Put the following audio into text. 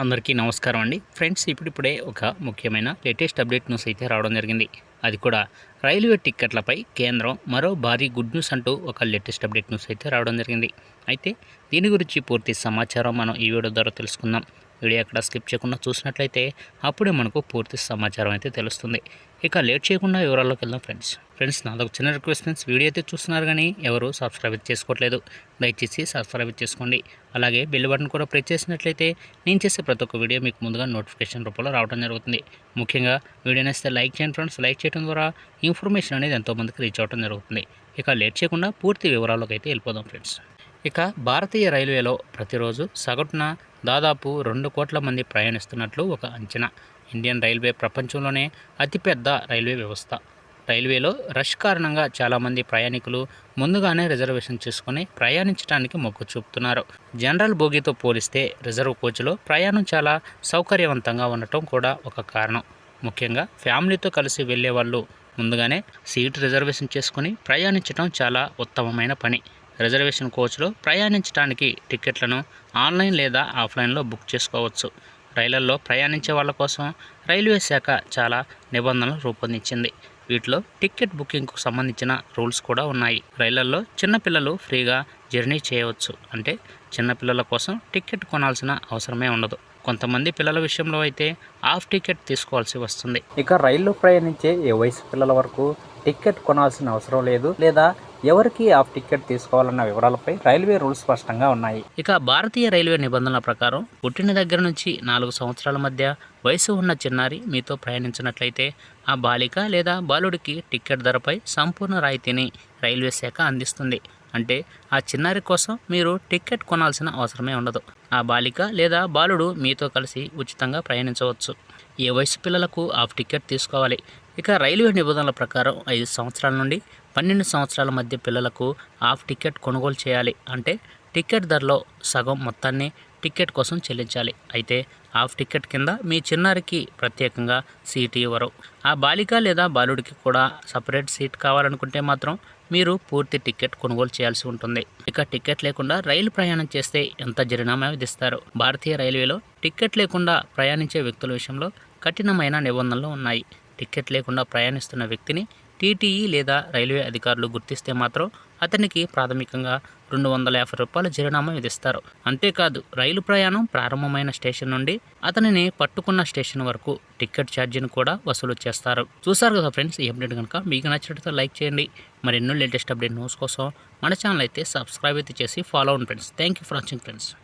అందరికీ నమస్కారం అండి. ఫ్రెండ్స్ ఇప్పుడిప్పుడే ఒక ముఖ్యమైన లేటెస్ట్ అప్డేట్ న్యూస్ అయితే రావడం జరిగింది. అది కూడా రైల్వే టిక్కెట్లపై కేంద్రం మరో భారీ గుడ్ న్యూస్ అంటూ ఒక లేటెస్ట్ అప్డేట్ న్యూస్ అయితే రావడం జరిగింది. అయితే దీని గురించి పూర్తి సమాచారం మనం ఈ వీడియో ద్వారా తెలుసుకుందాం. వీడియో అక్కడ స్కిప్ చేయకుండా చూసినట్లయితే అప్పుడే మనకు పూర్తి సమాచారం అయితే తెలుస్తుంది. ఇక లేట్ చేయకుండా వివరాల్లోకి వెళ్దాం ఫ్రెండ్స్. ఫ్రెండ్స్ నాదొక చిన్న రిక్వెస్ట్ ఫ్రెండ్స్. వీడియో అయితే చూస్తున్నారు కానీ ఎవరు సబ్స్క్రైబ్ చేసుకోవట్లేదు. దయచేసి సబ్స్క్రైబ్ చేసుకోండి. అలాగే బెల్ బటన్ కూడా ప్రెస్ చేసినట్లయితే నేను చేసే ప్రతి ఒక్క వీడియో మీకు ముందుగా నోటిఫికేషన్ రూపంలో రావడం జరుగుతుంది. ముఖ్యంగా వీడియో నేస్తే లైక్ చేయండి ఫ్రెండ్స్. లైక్ చేయడం ద్వారా ఇన్ఫర్మేషన్ అనేది ఎంతోమందికి రీచ్ అవ్వడం జరుగుతుంది. ఇక లేట్ చేయకుండా పూర్తి వివరాల్లోకి అయితే వెళ్ళిపోదాం ఫ్రెండ్స్. ఇక భారతీయ రైల్వేలో ప్రతిరోజు సగటున దాదాపు రెండు కోట్ల మంది ప్రయాణిస్తున్నట్లు ఒక అంచనా. ఇండియన్ రైల్వే ప్రపంచంలోనే అతిపెద్ద రైల్వే వ్యవస్థ. రైల్వేలో రష్ కారణంగా చాలామంది ప్రయాణికులు ముందుగానే రిజర్వేషన్ చేసుకుని ప్రయాణించడానికి మొగ్గు చూపుతున్నారు. జనరల్ బోగితో పోలిస్తే రిజర్వ్ కోచ్లో ప్రయాణం చాలా సౌకర్యవంతంగా ఉండటం కూడా ఒక కారణం. ముఖ్యంగా ఫ్యామిలీతో కలిసి వెళ్ళే వాళ్ళు ముందుగానే సీటు రిజర్వేషన్ చేసుకుని ప్రయాణించడం చాలా ఉత్తమమైన పని. రిజర్వేషన్ కోచ్లో ప్రయాణించడానికి టికెట్లను ఆన్లైన్ లేదా ఆఫ్లైన్లో బుక్ చేసుకోవచ్చు. రైళ్ళలో ప్రయాణించే వాళ్ళ కోసం రైల్వే శాఖ చాలా నిబంధనలు రూపొందించింది. వీటిలో టికెట్ బుకింగ్కు సంబంధించిన రూల్స్ కూడా ఉన్నాయి. రైళ్ళలో చిన్నపిల్లలు ఫ్రీగా జర్నీ చేయవచ్చు. అంటే చిన్నపిల్లల కోసం టికెట్ కొనాల్సిన అవసరమే ఉండదు. కొంతమంది పిల్లల విషయంలో అయితే హాఫ్ టికెట్ తీసుకోవాల్సి వస్తుంది. ఇక రైల్లో ప్రయాణించే ఏ వయసు పిల్లల వరకు టికెట్ కొనాల్సిన అవసరం లేదు లేదా ఎవరికి ఆఫ్ టికెట్ తీసుకోవాలన్న వివరాలపై రైల్వే రూల్స్ స్పష్టంగా ఉన్నాయి. ఇక భారతీయ రైల్వే నిబంధనల ప్రకారం పుట్టిన దగ్గర నుంచి నాలుగు సంవత్సరాల మధ్య వయసు ఉన్న చిన్నారి మీతో ప్రయాణించినట్లయితే ఆ బాలిక లేదా బాలుడికి టికెట్ ధరపై సంపూర్ణ రాయితీని రైల్వే శాఖ అందిస్తుంది. అంటే ఆ చిన్నారి కోసం మీరు టికెట్ కొనాల్సిన అవసరమే ఉండదు. ఆ బాలిక లేదా బాలుడు మీతో కలిసి ఉచితంగా ప్రయాణించవచ్చు. ఏ వయసు పిల్లలకు హాఫ్ టికెట్ తీసుకోవాలి? ఇక రైల్వే నిబంధనల ప్రకారం ఐదు సంవత్సరాల నుండి పన్నెండు సంవత్సరాల మధ్య పిల్లలకు హాఫ్ టికెట్ కొనుగోలు చేయాలి. అంటే టికెట్ ధరలో సగం మొత్తాన్ని టికెట్ కోసం చెల్లించాలి. అయితే హాఫ్ టికెట్ కింద మీ చిన్నారికి ప్రత్యేకంగా సీట్ ఇవ్వరు. ఆ బాలిక లేదా బాలుడికి కూడా సపరేట్ సీట్ కావాలనుకుంటే మాత్రం మీరు పూర్తి టికెట్ కొనుగోలు చేయాల్సి ఉంటుంది. ఇక టికెట్ లేకుండా రైలు ప్రయాణం చేస్తే ఎంత జరినామా విధిస్తారు? భారతీయ రైల్వేలో టికెట్ లేకుండా ప్రయాణించే వ్యక్తుల విషయంలో కఠినమైన నిబంధనలు ఉన్నాయి. టికెట్ లేకుండా ప్రయాణిస్తున్న వ్యక్తిని టీటీఈ లేదా రైల్వే అధికారులు గుర్తిస్తే మాత్రం అతనికి ప్రాథమికంగా రెండు వందల యాభై రూపాయల జరిమానా విధిస్తారు. అంతేకాదు రైలు ప్రయాణం ప్రారంభమైన స్టేషన్ నుండి అతనిని పట్టుకున్న స్టేషన్ వరకు టికెట్ ఛార్జీని కూడా వసూలు చేస్తారు. చూసారు కదా ఫ్రెండ్స్ ఈ అప్డేట్ కనుక మీకు నచ్చినట్లయితే లైక్ చేయండి. మరి ఎన్నో లేటెస్ట్ అప్డేట్ న్యూస్ కోసం మన ఛానల్ అయితే సబ్స్క్రైబ్ అయితే చేసి ఫాలో అవ్వండి friends. Thank you for watching friends